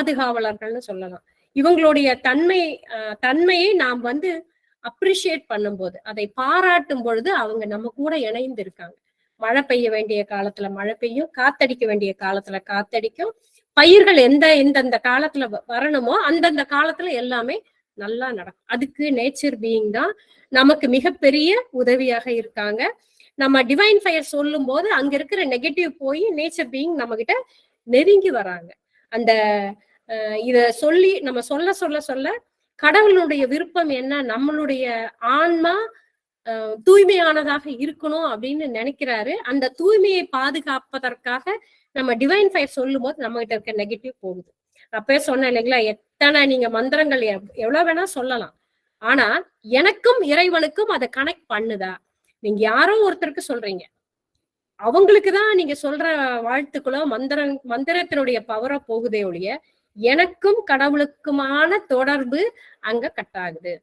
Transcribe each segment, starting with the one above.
பாதுகாவலர்கள்னு சொல்லலாம். இவங்களுடைய தன்மை தன்மையை நாம் வந்து அப்ரிஷியேட் பண்ணும்போது அதை பாராட்டும் பொழுது அவங்க நம்ம கூட இணைந்து இருக்காங்க மழை பெய்ய வேண்டிய காலத்துல மழை பெய்யும் காத்தடிக்க வேண்டிய காலத்துல காத்தடிக்கும். பயிர்கள் எந்த எந்தெந்த காலத்துல வ- வரணுமோ அந்தந்த காலத்துல எல்லாமே நல்லா நடக்கும். அதுக்கு நேச்சர் பீயிங் தான் நமக்கு மிகப்பெரிய உதவியாக இருக்காங்க. நம்ம டிவைன் ஃபயர் சொல்லும் போது அங்க இருக்கிற நெகட்டிவ் போய் நேச்சர் பீயிங் நம்ம கிட்ட நெருங்கி வராங்க. அந்த இத சொல்லி நம்ம சொல்ல சொல்ல சொல்ல கடவுளுடைய விருப்பம் என்ன? நம்மளுடைய ஆன்மா தூய்மையானதாக இருக்கணும் அப்படின்னு நினைக்கிறாரு. அந்த தூய்மையை பாதுகாப்பதற்காக நம்ம டிவைன் ஃபயர் சொல்லும் போது நம்ம கிட்ட இருக்க நெகட்டிவ் போகுது. அப்பவே சொன்னேன் இல்லைங்களா? எத்தனை நீங்க மந்திரங்கள் எவ்வளவு வேணா சொல்லலாம். ஆனா எனக்கும் இறைவனுக்கும் அதை கனெக்ட் பண்ணுதா? நீங்க யாரோ ஒருத்தருக்கு சொல்றீங்க. அவங்களுக்கு தான் நீங்க சொல்ற வாழ்த்துக்களோ மந்திரம் மந்திரத்தினுடைய பவரோ போகுதே ஒழிய எனக்கும் கடவுளுக்குமான தொடர்பு அங்க கட் ஆகுது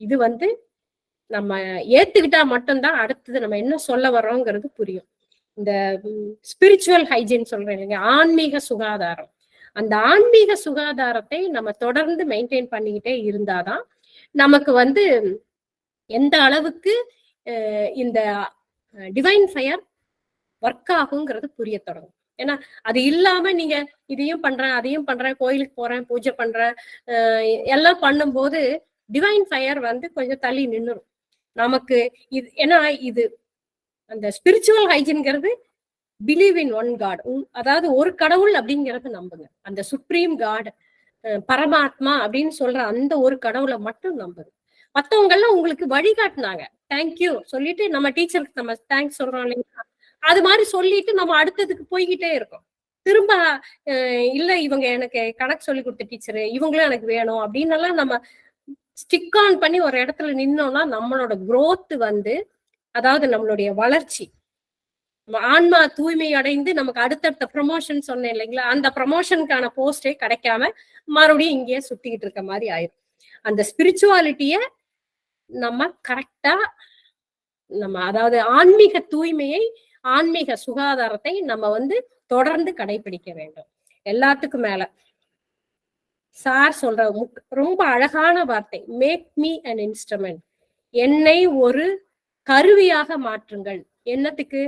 இது வந்து நம்ம ஏத்துக்கிட்டா மட்டும்தான் அடுத்தது நம்ம என்ன சொல்ல வர்றோங்கிறது புரியும். இந்த ஸ்பிரிச்சுவல் ஹைஜீன் சொல்றேன் இல்லைங்க ஆன்மீக சுகாதாரம். அந்த ஆன்மீக சுகாதாரத்தை நம்ம தொடர்ந்து மெயின்டைன் பண்ணிக்கிட்டே இருந்தாதான் நமக்கு வந்து எந்த அளவுக்கு இந்த டிவைன் ஃபயர் ஒர்க் ஆகுங்கிறது புரிய தொடங்கும். ஏன்னா அது இல்லாம நீங்க இதையும் பண்றேன் அதையும் பண்றேன் கோயிலுக்கு போறேன் பூஜை பண்றேன் எல்லாம் பண்ணும்போது டிவைன் ஃபயர் வந்து கொஞ்சம் தள்ளி நின்றுரும் நமக்கு இது ஏன்னா இது அந்த ஸ்பிரிச்சுவல் ஹைஜின்ங்கிறது பிலீவ் இன் ஒன் காட் அதாவது ஒரு கடவுள் அப்படிங்கறது நம்புங்க. அந்த சுப்ரீம் காட் பரமாத்மா அப்படின்னு சொல்ற அந்த ஒரு கடவுளை மட்டும் நம்புங்க. மத்தவங்க எல்லாம் உங்களுக்கு வழிகாட்டினாங்க. தேங்க்யூ சொல்லிட்டு நம்ம டீச்சருக்கு நம்ம தேங்க்ஸ் சொல்றோம் இல்லைங்களா? அது மாதிரி சொல்லிட்டு நம்ம அடுத்ததுக்கு போய்கிட்டே இருக்கோம். திரும்ப இல்ல இவங்க எனக்கு கணக்கு சொல்லி கொடுத்த டீச்சரு இவங்களும் எனக்கு வேணும் அப்படின்னு எல்லாம் நம்ம ஸ்டிக் ஆன் பண்ணி ஒரு இடத்துல நின்னோம்னா நம்மளோட குரோத் வந்து அதாவது நம்மளுடைய வளர்ச்சி. ஆன்மா தூய்மை அடைந்து நமக்கு அடுத்தடுத்த ப்ரமோஷன் சொன்னேன் இல்லைங்களா? அந்த ப்ரமோஷனுக்கான போஸ்டே கிடைக்காம மறுபடியும் இங்கேயே சுத்திக்கிட்டு இருக்க மாதிரி ஆயிரும். அந்த ஸ்பிரிச்சுவாலிட்டிய நம்ம கரெக்டா நம்ம அதாவது ஆன்மீக தூய்மையை ஆன்மீக சுகாதாரத்தை நம்ம வந்து தொடர்ந்து கடைபிடிக்க வேண்டும். எல்லாத்துக்கும் மேல. சார் சொல்ற முக்- ரொம்ப அழகான வார்த்தை. மேக் மீ அண்ட் இன்ஸ்ட்ருமெண்ட் என்னை ஒரு கருவியாக மாற்றுங்கள். என்னத்துக்கு?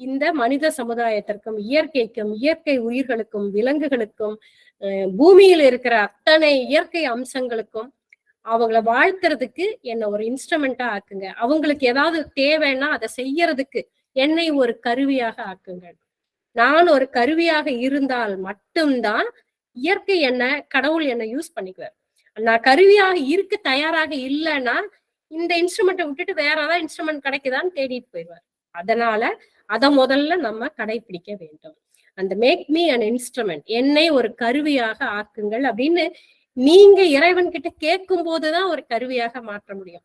இந்த மனித சமுதாயத்திற்கும் இயற்கைக்கும் இயற்கை உயிர்களுக்கும் விலங்குகளுக்கும் அஹ், பூமியில் இருக்கிற அத்தனை இயற்கை அம்சங்களுக்கும் அவங்கள வாழ்த்துறதுக்கு என்ன ஒரு இன்ஸ்ட்ருமெண்டா ஆக்குங்க. அவங்களுக்கு ஏதாவது தேவைன்னா அதை செய்யறதுக்கு என்னை ஒரு கருவியாக ஆக்குங்கள். நான் ஒரு கருவியாக இருந்தால் மட்டும்தான் இயற்கை என்ன கடவுள் என்ன யூஸ் பண்ணிக்குவார். நான் கருவியாக இருக்க தயாராக இல்லைன்னா இந்த இன்ஸ்ட்ருமெண்ட்டை விட்டுட்டு வேற ஏதாவது இன்ஸ்ட்ருமெண்ட் கிடைக்குதான்னு தேடிட்டு போயிடுவார். அதனால அதை முதல்ல நம்ம கடைபிடிக்க வேண்டும். அந்த மேக் மீ அண்ட் இன்ஸ்ட்ருமெண்ட் என்னை ஒரு கருவியாக ஆக்குங்கள் அப்படின்னு நீங்க இறைவன் கிட்ட கேட்கும் போதுதான் ஒரு கருவியாக மாற்ற முடியும்.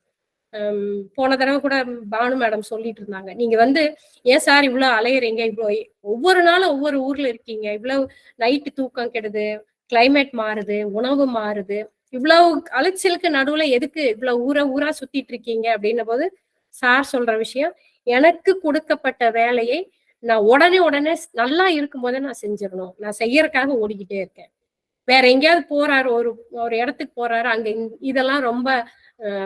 போன தடவை கூட பானு மேடம் சொல்லிட்டு இருந்தாங்க. நீங்க வந்து ஏன் சார் இவ்வளவு அலையுறீங்க? இவ்வளவு ஒவ்வொரு நாளும் ஒவ்வொரு ஊர்ல இருக்கீங்க. இவ்வளவு நைட்டு தூக்கம் கெடுது கிளைமேட் மாறுது உணவு மாறுது. இவ்வளவு அலைச்சலுக்கு நடுவுல எதுக்கு இவ்வளவு ஊரா ஊரா சுத்திட்டு இருக்கீங்க? அப்படின்ன போது சார் சொல்ற விஷயம் எனக்கு கொடுக்கப்பட்ட வேலையை நான் உடனே உடனே நல்லா இருக்கும் போதே நான் செஞ்சிடணும். நான் செய்யறதுக்காக ஓடிக்கிட்டே இருக்கேன். வேற எங்கேயாவது போறாரு ஒரு ஒரு இடத்துக்கு போறாரு அங்க இதெல்லாம் ரொம்ப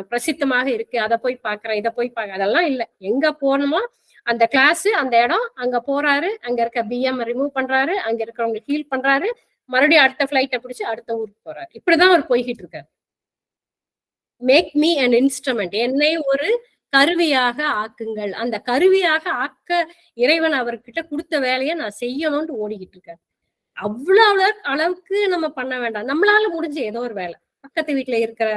பிரசித்தமாக இருக்கு. அதை போய் பாக்குறேன் இதை போய் பாக்க அதெல்லாம் இல்லை. எங்க போகணுமோ அந்த கிளாஸ் அந்த இடம் அங்க போறாரு அங்க இருக்க பிஎம் ரிமூவ் பண்றாரு அங்க இருக்கிறவங்க ஹீல் பண்றாரு. மறுபடியும் அடுத்த ஃபிளைட்டை பிடிச்சி அடுத்த ஊருக்கு போறாரு. இப்படிதான் அவர் போய்கிட்டு இருக்காரு. மேக் மீ அண்ட் இன்ஸ்ட்ருமெண்ட் என்னை ஒரு கருவியாக ஆக்குங்கள். அந்த கருவியாக ஆக்க இறைவன் அவர்கிட்ட கொடுத்த வேலையை நான் செய்யணும்னு ஓடிக்கிட்டு இருக்கேன் அவ்வளவு அளவுக்கு நம்ம பண்ண வேண்டாம். நம்மளால முடிஞ்ச ஏதோ ஒரு வேலை. பக்கத்து வீட்டுல இருக்கிற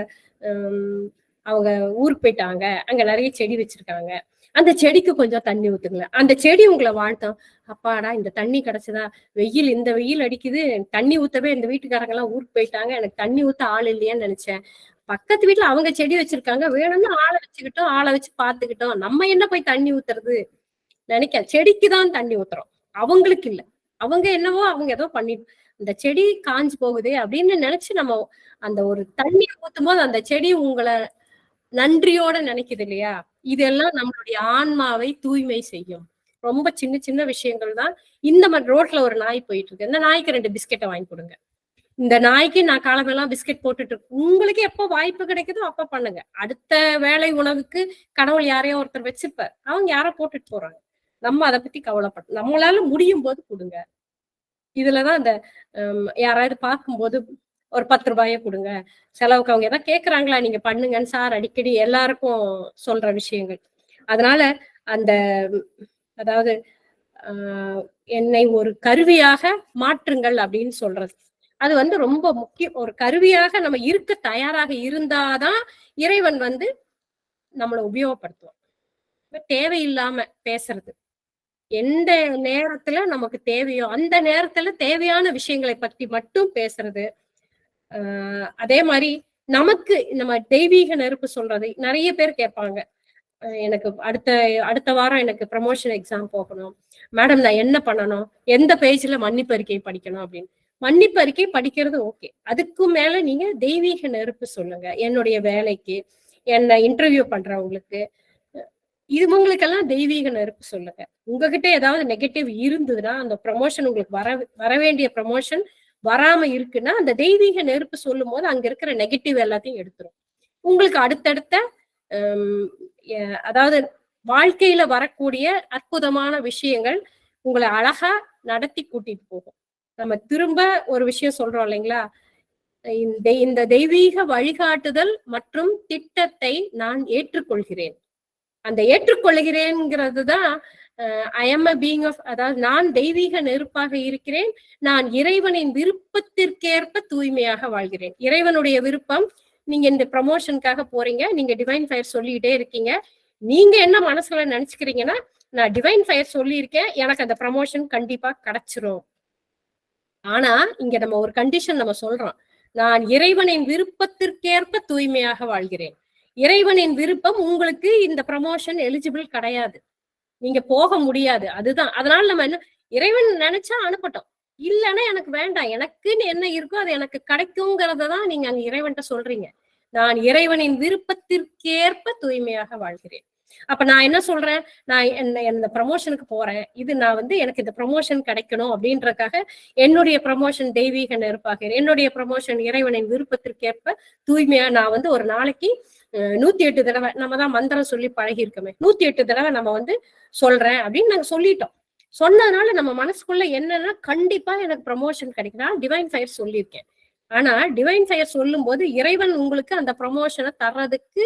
ஹம், அவங்க ஊருக்கு போயிட்டாங்க. அங்க நிறைய செடி வச்சிருக்காங்க. அந்த செடிக்கு கொஞ்சம் தண்ணி ஊத்துக்கல அந்த செடி உங்களை வாழ்த்தோம். அப்பாடா இந்த தண்ணி கிடைச்சதா? வெயில் இந்த வெயில் அடிக்குது. தண்ணி ஊத்தவே இந்த வீட்டுக்காரங்க எல்லாம் ஊருக்கு போயிட்டாங்க. எனக்கு தண்ணி ஊத்த ஆள் இல்லையான்னு நினைச்சேன். பக்கத்து வீட்டுல அவங்க செடி வச்சிருக்காங்க. வேணும்னு ஆளை வச்சுக்கிட்டோம் ஆளை வச்சு பாத்துக்கிட்டோம் நம்ம என்ன போய் தண்ணி ஊத்துறது? நினைக்க செடிக்கு தான் தண்ணி ஊத்துறோம். அவங்களுக்கு இல்ல. அவங்க என்னவோ அவங்க ஏதோ பண்ணிட்டு இந்த செடி காஞ்சு போகுதே அப்படின்னு நினைச்சு நம்ம அந்த ஒரு தண்ணி ஊத்தும் போது அந்த செடி உங்களை நன்றியோட நினைக்குது இல்லையா? இதெல்லாம் நம்மளுடைய ஆன்மாவை தூய்மை செய்யும். ரொம்ப சின்ன சின்ன விஷயங்கள் தான். இந்த மாதிரி ரோட்ல ஒரு நாய் போயிட்டு இருக்கு இந்த நாய்க்கு ரெண்டு பிஸ்கெட்டை வாங்கி கொடுங்க. இந்த நாய்க்கு நான் காலமெல்லாம் பிஸ்கெட் போட்டுட்டு இருக்கேன். உங்களுக்கு எப்போ வாய்ப்பு கிடைக்குதோ அப்ப பண்ணுங்க. அடுத்த வேலை உணவுக்கு கடவுள் யாரையோ ஒருத்தர் வச்சிருப்பார். அவங்க யாரோ போட்டுட்டு போறாங்க. நம்ம அதை பத்தி கவலைப்பட நம்மளால முடியும் போது கொடுங்க. இதுலதான் அந்த ஹம், யாராவது பார்க்கும்போது ஒரு பத்து ரூபாய கொடுங்க. செலவுக்கு அவங்க எதாவது கேக்குறாங்களா நீங்க பண்ணுங்கன்னு சார் அடிக்கடி எல்லாருக்கும் சொல்ற விஷயங்கள். அதனால அந்த அதாவது ஆஹ், என்னை ஒரு கருவியாக மாற்றுங்கள் அப்படின்னு சொல்றது. அது வந்து ரொம்ப முக்கியம். ஒரு கருவியாக நம்ம இருக்க தயாராக இருந்தாதான் இறைவன் வந்து நம்மளை உபயோகப்படுத்துவான். தேவையில்லாம பேசுறது. எந்த நேரத்துல நமக்கு தேவையோ அந்த நேரத்துல தேவையான விஷயங்களை பத்தி மட்டும் பேசுறது. ஆஹ் அதே மாதிரி நமக்கு நம்ம தெய்வீக நெருப்பு சொல்றது நிறைய பேர் கேட்பாங்க. எனக்கு அடுத்த அடுத்த வாரம் எனக்கு ப்ரமோஷன் எக்ஸாம் போகணும். மேடம் நான் என்ன பண்ணணும்? எந்த பேஜ்ல மன்னிப்பு அறிக்கை படிக்கணும் அப்படின்னு. மன்னிப்பு அறிக்கை படிக்கிறது ஓகே அதுக்கு மேல நீங்க தெய்வீக நெருப்பு சொல்லுங்க. என்னுடைய வேலைக்கு என்ன இன்டர்வியூ பண்றவங்களுக்கு இவங்களுக்கெல்லாம் தெய்வீக நெருப்பு சொல்லுங்க. உங்ககிட்ட ஏதாவது நெகட்டிவ் இருந்ததுன்னா அந்த ப்ரமோஷன் உங்களுக்கு வர வர வேண்டிய ப்ரமோஷன் வராம இருக்குன்னா அந்த தெய்வீக நெருப்பு சொல்லும் போது அங்க இருக்கிற நெகட்டிவ் எல்லாத்தையும் எடுத்துரும். உங்களுக்கு அடுத்தடுத்த ஹம், அதாவது வாழ்க்கையில வரக்கூடிய அற்புதமான விஷயங்கள் உங்களை அழகா நடத்தி கூட்டிட்டு போகும். நம்ம திரும்ப ஒரு விஷயம் சொல்றோம் இல்லைங்களா? இந்த இந்த தெய்வீக வழிகாட்டுதல் மற்றும் திட்டத்தை நான் ஏற்றுக்கொள்கிறேன். அந்த ஏற்றுக்கொள்கிறேன்ங்கிறது தான் I am a being of அதாவது நான் தெய்வீக நெருப்பாக இருக்கிறேன் நான் இறைவனின் விருப்பத்திற்கேற்ப தூய்மையாக வாழ்கிறேன். இறைவனுடைய விருப்பம் நீங்க இந்த ப்ரமோஷனுக்காக போறீங்க நீங்க டிவைன் ஃபயர் சொல்லிக்கிட்டே இருக்கீங்க. நீங்க என்ன மனசுல நினைச்சுக்கிறீங்கன்னா நான் டிவைன் ஃபயர் சொல்லியிருக்கேன் எனக்கு அந்த ப்ரமோஷன் கண்டிப்பா கிடைச்சிரும். ஆனா இங்க நம்ம ஒரு கண்டிஷன் நம்ம சொல்றோம். நான் இறைவனின் விருப்பத்திற்கேற்ப தூய்மையாக வாழ்கிறேன். இறைவனின் விருப்பம் உங்களுக்கு இந்த ப்ரமோஷன் எலிஜிபிள் கிடையாது. நீங்க போக முடியாது. அதுதான். அதனால நம்ம என்ன இறைவன் நினைச்சா அனுப்பட்டோம். இல்லைன்னா எனக்கு வேண்டாம். எனக்குன்னு என்ன இருக்கோ அது எனக்கு கிடைக்குங்கிறத தான் நீங்க அங்க இறைவன்கிட்ட சொல்றீங்க. நான் இறைவனின் விருப்பத்திற்கேற்ப தூய்மையாக வாழ்கிறேன். அப்ப நான் என்ன சொல்றேன்? நான் என்ன இந்த ப்ரமோஷனுக்கு போறேன். இது நான் வந்து எனக்கு இந்த ப்ரமோஷன் கிடைக்கணும் அப்படின்றக்காக என்னுடைய ப்ரமோஷன் தெய்வீக நெருப்பாக என்னுடைய ப்ரமோஷன் இறைவனின் விருப்பத்திற்கேற்ப தூய்மையா நான் வந்து ஒரு நாளைக்கு நூத்தி எட்டு தடவை நம்ம தான் மந்திரம் சொல்லி பழகி இருக்கோமே நூத்தி எட்டு தடவை நம்ம வந்து சொல்றேன் அப்படின்னு நாங்க சொல்லிட்டோம். சொன்னதுனால நம்ம மனசுக்குள்ள என்னன்னா கண்டிப்பா எனக்கு ப்ரமோஷன் கிடைக்கும் டிவைன் ஃபயர் சொல்லியிருக்கேன். ஆனா டிவைன் ஃபயர் சொல்லும் போது இறைவன் உங்களுக்கு அந்த ப்ரமோஷனை தர்றதுக்கு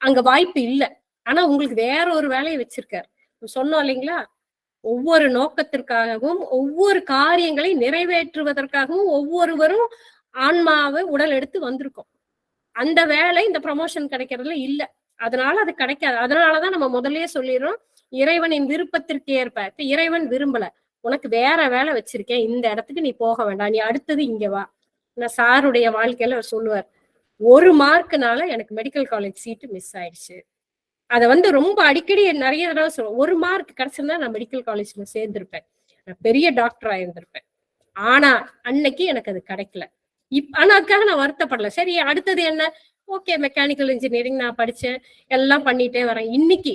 அங்க வாய்ப்பு இல்லை. ஆனா உங்களுக்கு வேற ஒரு வேலையை வச்சிருக்காரு. சொன்னோம் இல்லைங்களா? ஒவ்வொரு நோக்கத்திற்காகவும் ஒவ்வொரு காரியங்களை நிறைவேற்றுவதற்காகவும் ஒவ்வொருவரும் ஆன்மாவை உடல் எடுத்து வந்திருக்கோம். அந்த வேலை இந்த ப்ரமோஷன் கிடைக்கிறதுல இல்ல. அதனால அது கிடைக்காது. அதனாலதான் நம்ம முதல்லயே சொல்லிடுறோம் இறைவனின் விருப்பத்திற்கு ஏற்ப. இப்ப இறைவன் விரும்பல. உனக்கு வேற வேலை வச்சிருக்கேன். இந்த இடத்துக்கு நீ போக வேண்டாம். நீ அடுத்தது இங்க வா. நான் சாருடைய வாழ்க்கையில அவர் சொல்லுவார் ஒரு மார்க்குனால எனக்கு மெடிக்கல் காலேஜ் சீட்டு மிஸ் ஆயிடுச்சு. அதை வந்து ரொம்ப அடிக்கடி நிறைய தடவை சொல்லுவேன் ஒரு மார்க் கிடைச்சிருந்தா நான் மெடிக்கல் காலேஜ்ல சேர்ந்திருப்பேன். நான் பெரிய டாக்டர் ஆயிருந்திருப்பேன் ஆனா அன்னைக்கு எனக்கு அது கிடைக்கல. இப் ஆனா அதுக்காக நான் வருத்தப்படல. சரி அடுத்தது என்ன? ஓகே மெக்கானிக்கல் இன்ஜினியரிங் நான் படிச்சேன். எல்லாம் பண்ணிட்டே வரேன். இன்னைக்கு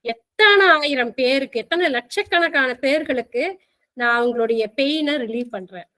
எத்தனை ஆயிரம் பேருக்கு எத்தனை லட்சக்கணக்கான பேர்களுக்கு நான் அவங்களுடைய பெயினை ரிலீவ் பண்றேன்.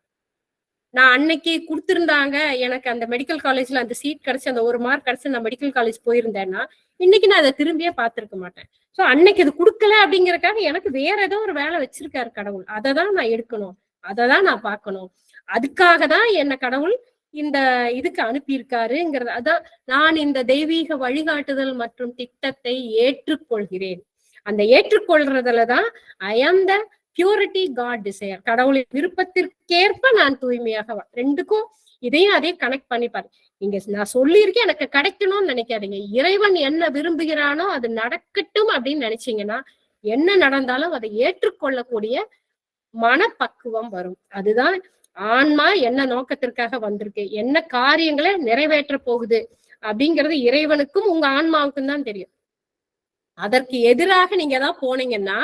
நான் அன்னைக்கு கொடுத்துருந்தாங்க. எனக்கு அந்த மெடிக்கல் காலேஜ்ல அந்த சீட் கிடைச்சு அந்த ஒரு மார்க் கிடைச்சு நான் மெடிக்கல் காலேஜ் போயிருந்தேன்னா இன்னைக்கு நான் அதை திரும்பியே பார்த்திருக்க மாட்டேன். சோ அன்னைக்கு இது கொடுக்கல அப்படிங்கறக்காக எனக்கு வேற ஏதோ ஒரு வேலை வச்சிருக்காரு கடவுள். அதை தான் நான் எடுக்கணும். அதை தான் நான் பார்க்கணும். அதுக்காக தான் என்ன கடவுள் இந்த இதுக்கு அனுப்பியிருக்காருங்கிறது. அதான் நான் இந்த தெய்வீக வழிகாட்டுதல் மற்றும் திட்டத்தை ஏற்றுக்கொள்கிறேன். அந்த ஏற்றுக்கொள்றதுல தான் ஐ ஆம் த பியூரிட்டி காட் டிசையர் கடவுளின் விருப்பத்திற்கேற்ப நான் தூய்மையாக ரெண்டுக்கும் இதையும் அதே கனெக்ட் பண்ணி பாரு. நீங்க நான் சொல்லியிருக்கேன் எனக்கு கிடைக்கணும்னு நினைக்காதீங்க. இறைவன் என்ன விரும்புகிறானோ அது நடக்கட்டும் அப்படின்னு நினைச்சீங்கன்னா என்ன நடந்தாலும் அதை ஏற்றுக்கொள்ளக்கூடிய மனப்பக்குவம் வரும். அதுதான் ஆன்மா என்ன நோக்கத்திற்காக வந்திருக்கு என்ன காரியங்களை நிறைவேற்ற போகுது அப்படிங்கிறது இறைவனுக்கும் உங்க ஆன்மாவுக்கும் தான் தெரியும். அதற்கு எதிராக நீங்க ஏதாவது போனீங்கன்னா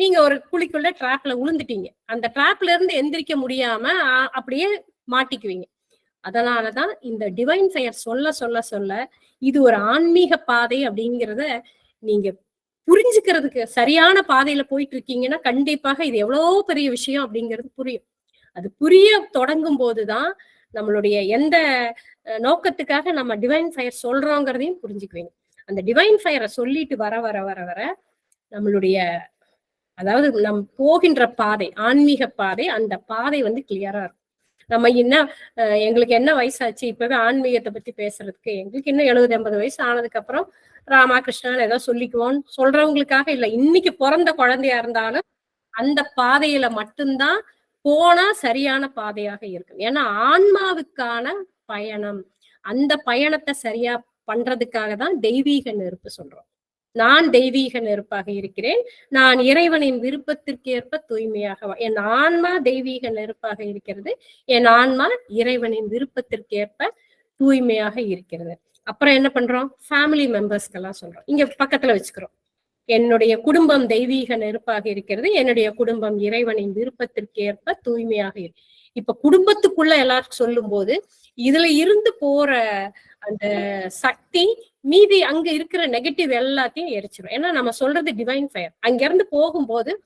நீங்க ஒரு குழிக்குள்ள டிராப்ல விழுந்துட்டீங்க அந்த டிராப்ல இருந்து எந்திரிக்க முடியாம அப்படியே மாட்டிக்குவீங்க. அதனாலதான் இந்த டிவைன் செயர் சொல்ல சொல்ல சொல்ல இது ஒரு ஆன்மீக பாதை அப்படிங்கிறத நீங்க புரிஞ்சுக்கிறதுக்கு சரியான பாதையில போயிட்டு இருக்கீங்கன்னா கண்டிப்பாக இது எவ்வளோ பெரிய விஷயம் அப்படிங்கிறது புரியும். அது புரிய தொடங்கும் போதுதான் நம்மளுடைய எந்த நோக்கத்துக்காக நம்ம டிவைன் ஃபயர் சொல்றோங்கிறதையும் புரிஞ்சுக்குவீங்க. அந்த டிவைன் ஃபயரை சொல்லிட்டு வர வர வர வர நம்மளுடைய அதாவது நம் போகின்ற பாதை ஆன்மீக பாதை அந்த பாதை வந்து கிளியரா இருக்கும். நம்ம என்ன அஹ், எங்களுக்கு என்ன வயசாச்சு இப்பவே ஆன்மீகத்தை பத்தி பேசுறதுக்கு எங்களுக்கு இன்னும் எழுபது எண்பது வயசு ஆனதுக்கு அப்புறம் ராமா கிருஷ்ணன் ஏதோ சொல்லிக்குவோம். சொல்றவங்களுக்காக இல்ல இன்னைக்கு பிறந்த குழந்தையா இருந்தாலும் அந்த பாதையில மட்டும்தான் போனா சரியான பாதையாக இருக்கும். ஏன்னா ஆன்மாவுக்கான பயணம் அந்த பயணத்தை சரியா பண்றதுக்காக தான் தெய்வீக நெருப்பு சொல்றோம். நான் தெய்வீக நெருப்பாக இருக்கிறேன். நான் இறைவனின் விருப்பத்திற்கு ஏற்ப தூய்மையாக என் ஆன்மா தெய்வீக நெருப்பாக இருக்கிறது. என் ஆன்மா இறைவனின் விருப்பத்திற்கு ஏற்ப தூய்மையாக இருக்கிறது. அப்புறம் என்ன பண்றோம்? ஃபேமிலி மெம்பர்ஸ்க்கெல்லாம் சொல்றோம். இங்க பக்கத்துல வச்சுக்கிறோம். என்னுடைய குடும்பம் தெய்வீக நெருப்பாக இருக்கிறது. என்னுடைய குடும்பம் இறைவனின் விருப்பத்திற்கு ஏற்ப தூய்மையாக இருக்கு இப்ப குடும்பத்துக்குள்ள எல்லாருக்கும் சொல்லும் போது இதுல இருந்து போற அந்த சக்தி மீதி அங்க இருக்கிற நெகட்டிவ் எல்லாத்தையும் எரிச்சிடும் ஏன்னா நம்ம சொல்றது டிவைன் ஃபயர் அங்க இருந்து போகும்போது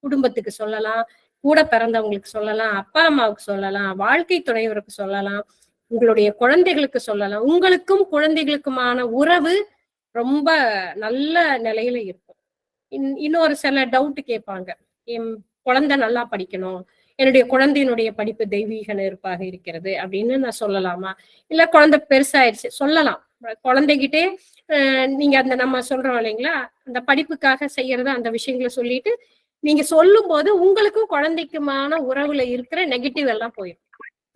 குடும்பத்துக்கு சொல்லலாம் கூட பிறந்தவங்களுக்கு சொல்லலாம் அப்பா அம்மாவுக்கு சொல்லலாம் வாழ்க்கை துணைவருக்கு சொல்லலாம் உங்களுடைய குழந்தைகளுக்கு சொல்லலாம். உங்களுக்கும் குழந்தைகளுக்குமான உறவு ரொம்ப நல்ல நிலையில இருக்கும். இன்- இன்னொரு சில டவுட் கேட்பாங்க. என் குழந்தை நல்லா படிக்கணும் என்னுடைய குழந்தையினுடைய படிப்பு தெய்வீக நெருப்பாக இருக்கிறது அப்படின்னு நான் சொல்லலாமா? இல்ல குழந்தை பெருசாயிருச்சு சொல்லலாம். குழந்தைகிட்டே நீங்க அந்த நம்ம சொல்றோம் இல்லைங்களா? அந்த படிப்புக்காக செய்யறத அந்த விஷயங்களை சொல்லிட்டு நீங்க சொல்லும் போது உங்களுக்கும் குழந்தைக்குமான உறவுல இருக்கிற நெகட்டிவ் எல்லாம் போயிடும்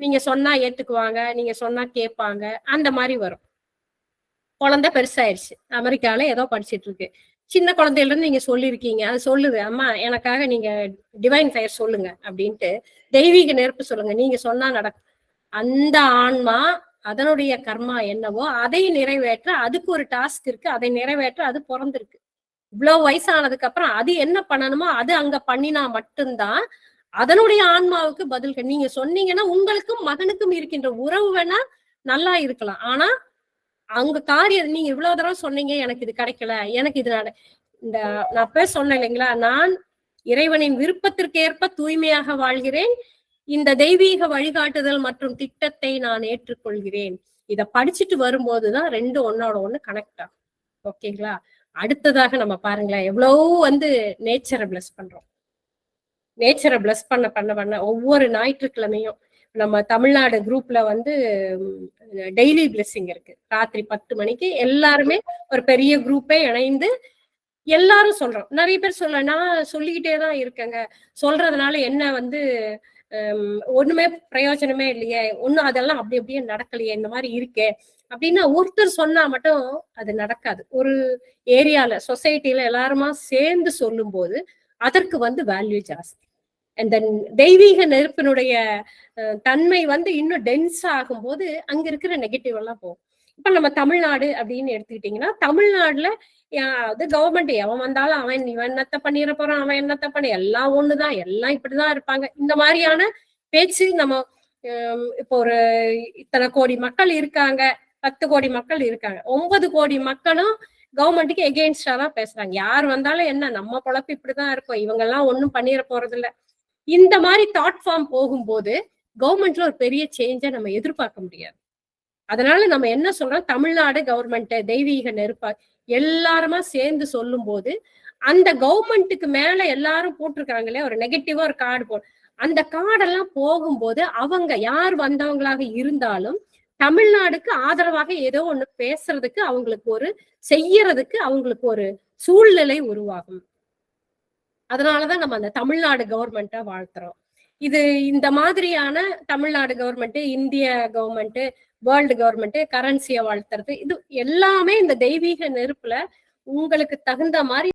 நீங்க சொன்னா ஏத்துக்குவாங்க நீங்க சொன்னா கேட்பாங்க அந்த மாதிரி வரும். குழந்தை பெருசாயிருச்சு. அமெரிக்கால ஏதோ படிச்சிட்டு இருக்கு. சின்ன குழந்தையில இருந்து நீங்க சொல்லியிருக்கீங்க. அது சொல்லுது அம்மா எனக்காக நீங்க டிவைன் ஃபயர் சொல்லுங்க அப்படின்ட்டு தெய்வீக நெருப்பு சொல்லுங்க. நீங்க சொன்னா நடக்கும் அந்த ஆன்மா அதனுடைய கர்மா என்னவோ அதை நிறைவேற்ற அதுக்கு ஒரு டாஸ்க் இருக்கு. அதை நிறைவேற்ற அது பிறந்திருக்கு. இவ்வளவு வயசானதுக்கு அப்புறம் அது என்ன பண்ணணுமோ அது அங்க பண்ணினா மட்டும்தான் அதனுடைய ஆன்மாவுக்கு பதில் நீங்க சொன்னீங்கன்னா உங்களுக்கும் மகனுக்கும் இருக்கின்ற உறவு வேணா நல்லா இருக்கலாம். ஆனா அவங்க காரியம் நீங்க இவ்வளவு தடவை சொன்னீங்க எனக்கு இது கிடைக்கல எனக்கு இது இந்த நான் பேர் சொன்னேன் இல்லைங்களா நான் இறைவனின் விருப்பத்திற்கேற்ப தூய்மையாக வாழ்கிறேன் இந்த தெய்வீக வழிகாட்டுதல் மற்றும் திட்டத்தை நான் ஏற்றுக்கொள்கிறேன். இத படிச்சுட்டு வரும்போதுதான் ரெண்டு ஒன்னோட ஒண்ணு கனெக்ட் ஆகும். ஓகேங்களா? அடுத்ததாக நம்ம பாருங்களேன் எவ்வளவு வந்து நேச்சரை பிளஸ் பண்றோம். நேச்சரை பிளஸ் பண்ண பண்ண பண்ண ஒவ்வொரு ஞாயிற்றுக்கிழமையும் நம்ம தமிழ்நாடு குரூப்ல வந்து டெய்லி பிளெஸ்ஸிங் இருக்கு. ராத்திரி பத்து மணிக்கு எல்லாருமே ஒரு பெரிய குரூப்பே இணைந்து எல்லாரும் சொல்றோம். நிறைய பேர் சொல்ல நான் சொல்லிக்கிட்டே தான் இருக்கேங்க. சொல்றதுனால என்ன வந்து ஹம், ஒண்ணுமே பிரயோஜனமே இல்லையே. ஒன்னும் அதெல்லாம் அப்படி அப்படியே நடக்கலையே இந்த மாதிரி இருக்கே. அப்படின்னா ஒருத்தர் சொன்னா மட்டும் அது நடக்காது. ஒரு ஏரியால சொசைட்டில எல்லாருமா சேர்ந்து சொல்லும்போது அதற்கு வந்து வேல்யூ ஜாஸ்தி. அந்த தெய்வீக நெருப்பினுடைய தன்மை வந்து இன்னும் டென்ஸ் ஆகும்போது அங்க இருக்கிற நெகட்டிவ் எல்லாம் போகும். இப்ப நம்ம தமிழ்நாடு அப்படின்னு எடுத்துக்கிட்டீங்கன்னா தமிழ்நாடுல அது கவர்மெண்ட் எவன் வந்தாலும் அவன் இவன் என்னத்த பண்ணிட போறான் அவன் என்னத்த பண்ண எல்லாம் ஒண்ணுதான் எல்லாம் இப்படிதான் இருப்பாங்க. இந்த மாதிரியான பேச்சு நம்ம இப்போ ஒரு இத்தனை கோடி மக்கள் இருக்காங்க பத்து கோடி மக்கள் இருக்காங்க. ஒன்பது கோடி மக்களும் கவர்மெண்ட்டுக்கு எகெயின்ஸ்டா தான் பேசுறாங்க. யார் வந்தாலும் என்ன நம்ம பொழப்பு இப்படிதான் இருக்கும். இவங்க எல்லாம் ஒன்னும் பண்ணிட போறது இல்லை இந்த மாதிரி தாட் ஃபார்ம் போகும்போது கவர்மெண்ட்ல ஒரு பெரிய சேஞ்சை நம்ம எதிர்பார்க்க முடியாது. அதனால நம்ம என்ன சொல்றோம்? தமிழ்நாடு கவர்மெண்ட் தெய்வீக நெருப்பா எல்லாருமா சேர்ந்து சொல்லும் போது அந்த கவர்மெண்ட்டுக்கு மேல எல்லாரும் போட்டிருக்காங்களே ஒரு நெகட்டிவா ஒரு கார்டு போ அந்த கார்டெல்லாம் போகும்போது அவங்க யார் வந்தவங்களாக இருந்தாலும் தமிழ்நாடுக்கு ஆதரவாக ஏதோ ஒண்ணு பேசுறதுக்கு அவங்களுக்கு ஒரு செய்யறதுக்கு அவங்களுக்கு ஒரு சூழ்நிலை உருவாகும். அதனாலதான் நம்ம அந்த தமிழ்நாடு கவர்மெண்ட்டை வாழ்த்துறோம். இது இந்த மாதிரியான தமிழ்நாடு கவர்மெண்ட் இந்திய கவர்மெண்ட் வேர்ல்டு கவர்மெண்ட் கரன்சியை வாழ்த்துறது. இது எல்லாமே இந்த தெய்வீக நெருப்புல உங்களுக்கு தகுந்த மாதிரி